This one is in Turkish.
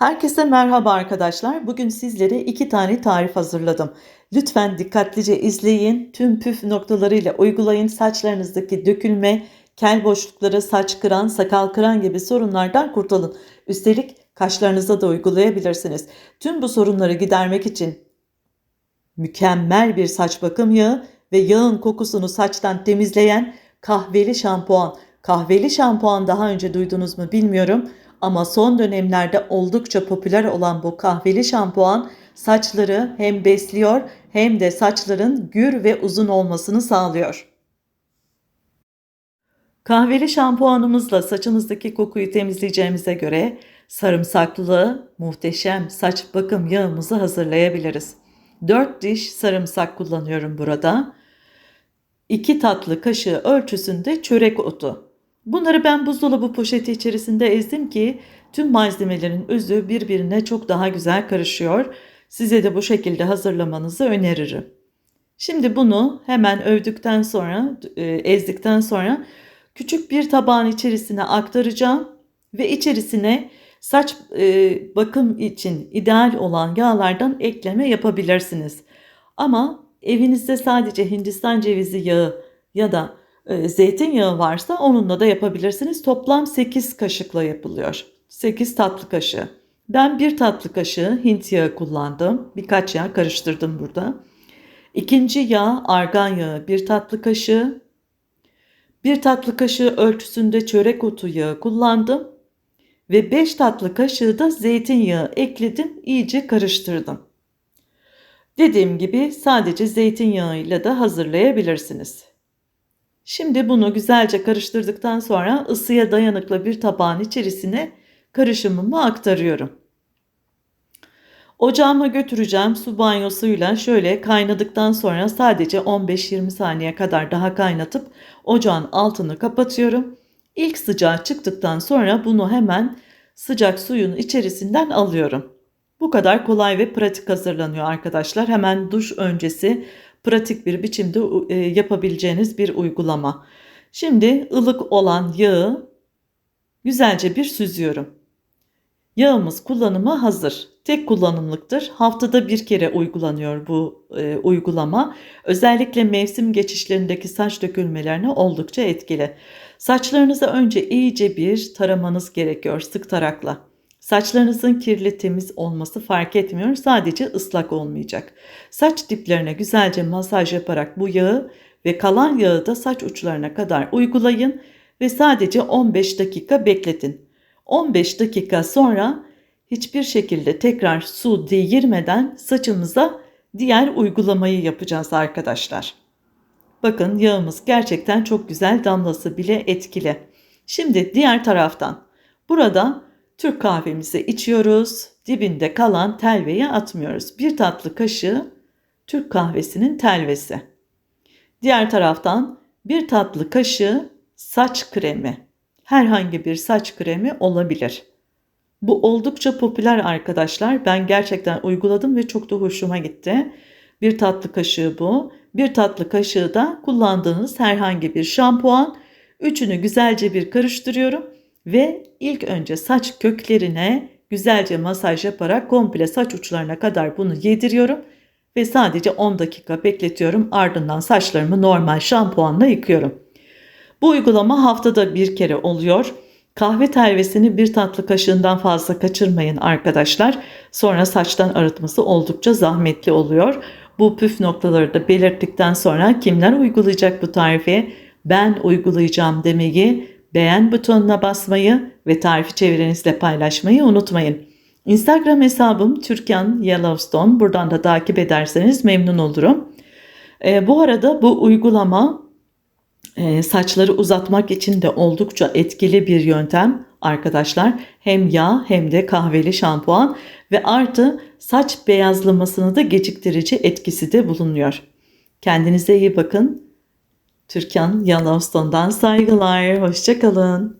Herkese merhaba arkadaşlar. Bugün sizlere iki tane tarif hazırladım. Lütfen dikkatlice izleyin. Tüm püf noktalarıyla uygulayın. Saçlarınızdaki dökülme, kel boşlukları, saç kıran, sakal kıran gibi sorunlardan kurtulun. Üstelik kaşlarınıza da uygulayabilirsiniz. Tüm bu sorunları gidermek için mükemmel bir saç bakım yağı ve yağın kokusunu saçtan temizleyen kahveli şampuan. Kahveli şampuan daha önce duydunuz mu bilmiyorum ama son dönemlerde oldukça popüler olan bu kahveli şampuan saçları hem besliyor hem de saçların gür ve uzun olmasını sağlıyor. Kahveli şampuanımızla saçınızdaki kokuyu temizleyeceğimize göre sarımsaklı muhteşem saç bakım yağımızı hazırlayabiliriz. 4 diş sarımsak kullanıyorum burada. 2 tatlı kaşığı ölçüsünde çörek otu. Bunları ben buzdolabı poşeti içerisinde ezdim ki tüm malzemelerin özü birbirine çok daha güzel karışıyor. Size de bu şekilde hazırlamanızı öneririm. Şimdi bunu hemen övdükten sonra, e, ezdikten sonra küçük bir tabağın içerisine aktaracağım ve içerisine saç e, bakım için ideal olan yağlardan ekleme yapabilirsiniz. Ama evinizde sadece Hindistan cevizi yağı ya da zeytinyağı varsa onunla da yapabilirsiniz. Toplam 8 kaşıkla yapılıyor. 8 tatlı kaşığı. Ben bir tatlı kaşığı Hint yağı kullandım. Birkaç yağ karıştırdım burada. İkinci yağ argan yağı bir tatlı kaşığı. Bir tatlı kaşığı ölçüsünde çörek otu yağı kullandım. Ve 5 tatlı kaşığı da zeytinyağı ekledim. iyice karıştırdım. Dediğim gibi sadece zeytinyağıyla da hazırlayabilirsiniz. Şimdi bunu güzelce karıştırdıktan sonra ısıya dayanıklı bir tabağın içerisine karışımımı aktarıyorum. Ocağıma götüreceğim su banyosuyla şöyle kaynadıktan sonra sadece 15-20 saniye kadar daha kaynatıp ocağın altını kapatıyorum. İlk sıcağı çıktıktan sonra bunu hemen sıcak suyun içerisinden alıyorum. Bu kadar kolay ve pratik hazırlanıyor arkadaşlar. Hemen duş öncesi pratik bir biçimde e, yapabileceğiniz bir uygulama. Şimdi ılık olan yağı güzelce bir süzüyorum. Yağımız kullanıma hazır. Tek kullanımlıktır. Haftada bir kere uygulanıyor bu e, uygulama. Özellikle mevsim geçişlerindeki saç dökülmelerine oldukça etkili. Saçlarınızı önce iyice bir taramanız gerekiyor sık tarakla. Saçlarınızın kirli temiz olması fark etmiyor. Sadece ıslak olmayacak. Saç diplerine güzelce masaj yaparak bu yağı ve kalan yağı da saç uçlarına kadar uygulayın ve sadece 15 dakika bekletin. 15 dakika sonra hiçbir şekilde tekrar su değirmeden saçımıza diğer uygulamayı yapacağız arkadaşlar. Bakın yağımız gerçekten çok güzel damlası bile etkili. Şimdi diğer taraftan burada Türk kahvemizi içiyoruz. Dibinde kalan telveyi atmıyoruz. Bir tatlı kaşığı Türk kahvesinin telvesi. Diğer taraftan bir tatlı kaşığı saç kremi. Herhangi bir saç kremi olabilir. Bu oldukça popüler arkadaşlar. Ben gerçekten uyguladım ve çok da hoşuma gitti. Bir tatlı kaşığı bu. Bir tatlı kaşığı da kullandığınız herhangi bir şampuan. Üçünü güzelce bir karıştırıyorum ve ilk önce saç köklerine güzelce masaj yaparak komple saç uçlarına kadar bunu yediriyorum ve sadece 10 dakika bekletiyorum. Ardından saçlarımı normal şampuanla yıkıyorum. Bu uygulama haftada bir kere oluyor. Kahve telvesini bir tatlı kaşığından fazla kaçırmayın arkadaşlar. Sonra saçtan arıtması oldukça zahmetli oluyor. Bu püf noktaları da belirttikten sonra kimler uygulayacak bu tarifi? Ben uygulayacağım demeyi beğen butonuna basmayı ve tarifi çevrenizle paylaşmayı unutmayın. Instagram hesabım Türkan Yellowstone. Buradan da takip ederseniz memnun olurum. E, bu arada bu uygulama e, saçları uzatmak için de oldukça etkili bir yöntem arkadaşlar. Hem yağ hem de kahveli şampuan ve artı saç beyazlamasını da geciktirici etkisi de bulunuyor. Kendinize iyi bakın. Türkan Yellowstone'dan saygılar. Hoşçakalın.